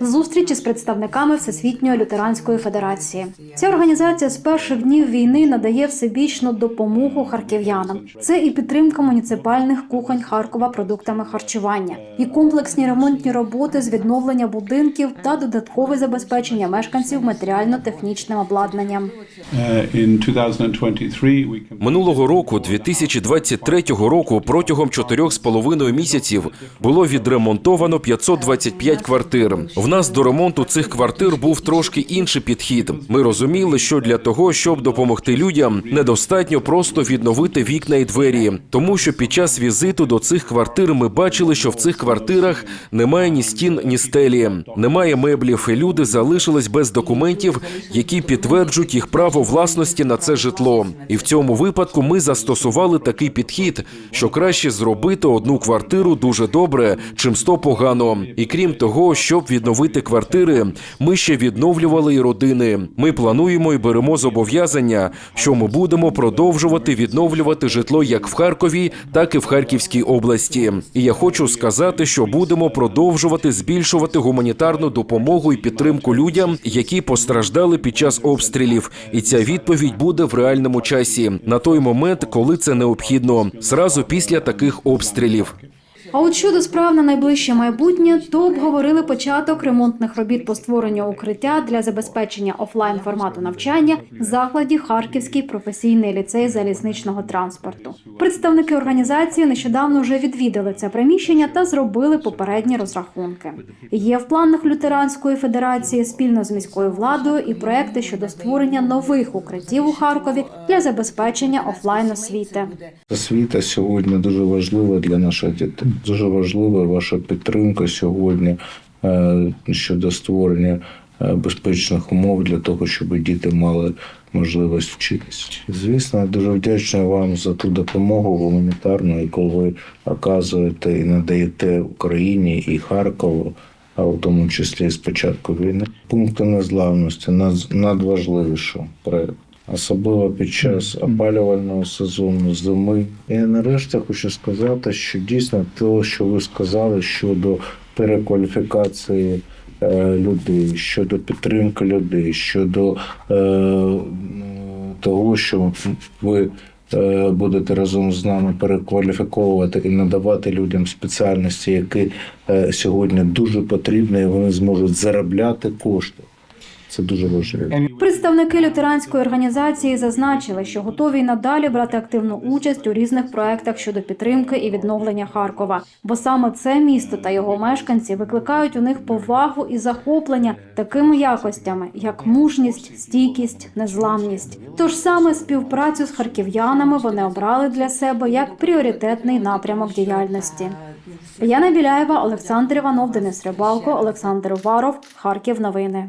Зустрічі з представниками Всесвітньої лютеранської федерації. Ця організація з перших днів війни надає всебічну допомогу харків'янам. Це і підтримка муніципальних кухонь Харкова продуктами харчування, і комплексні ремонтні роботи з відновлення будинків та додаткове забезпечення мешканців матеріально-технічним обладнанням. In 2023, we can Минулого року, 2023 року, протягом чотирьох з половиною місяців було відремонтовано 525 квартир. В нас до ремонту цих квартир був трошки інший підхід. Ми розуміли, що для того, щоб допомогти людям, недостатньо просто відновити вікна і двері, тому що під час візиту до цих квартир ми бачили, що в цих квартирах немає ні стін, ні стелі, немає меблів, і люди залишились без документів, які підтверджують їх право власності на це житло. І в цьому випадку ми застосували такий підхід, що краще зробити одну квартиру дуже добре, чим сто погано. І крім того, щоб відновити квартири, ми ще відновлювали і родини. Ми плануємо і беремо зобов'язання, що ми будемо продовжувати відновлювати житло як в Харкові, так і в Харківській області. І я хочу сказати, що будемо продовжувати збільшувати гуманітарну допомогу і підтримку людям, які постраждали під час обстрілів. І ця відповідь буде в реальному часі на той момент, коли це необхідно, зразу після таких обстрілів. А от щодо справ на найближче майбутнє, то обговорили початок ремонтних робіт по створенню укриття для забезпечення офлайн формату навчання в закладі Харківський професійний ліцей залізничного транспорту. Представники організації нещодавно вже відвідали це приміщення та зробили попередні розрахунки. Є в планах лютеранської федерації спільно з міською владою і проекти щодо створення нових укриттів у Харкові для забезпечення офлайн освіти. Освіта сьогодні дуже важлива для наших дітей. Дуже важлива ваша підтримка сьогодні е, щодо створення е, безпечних умов для того, щоб діти мали можливість вчитися. Звісно, дуже вдячний вам за ту допомогу гуманітарну, яку ви оказуєте і надаєте Україні і Харкову. А в тому числі з початку війни пункти незламності над- надважливіший проект особливо під час опалювального сезону зими. І нарешті хочу сказати, що дійсно те, що ви сказали щодо перекваліфікації е, людей, щодо підтримки людей, щодо е, того, що ви. е, Будете разом з нами перекваліфіковувати і надавати людям спеціальності, які е, сьогодні дуже потрібні, і вони зможуть заробляти кошти. Це дуже важливо. Представники лютеранської організації зазначили, що готові й надалі брати активну участь у різних проектах щодо підтримки і відновлення Харкова, бо саме це місто та його мешканці викликають у них повагу і захоплення такими якостями, як мужність, стійкість, незламність. Тож саме співпрацю з харків'янами вони обрали для себе як пріоритетний напрямок діяльності. Яна Біляєва, Олександр Іванов, Денис Рибалко, Олександр Уваров, Харків. Новини.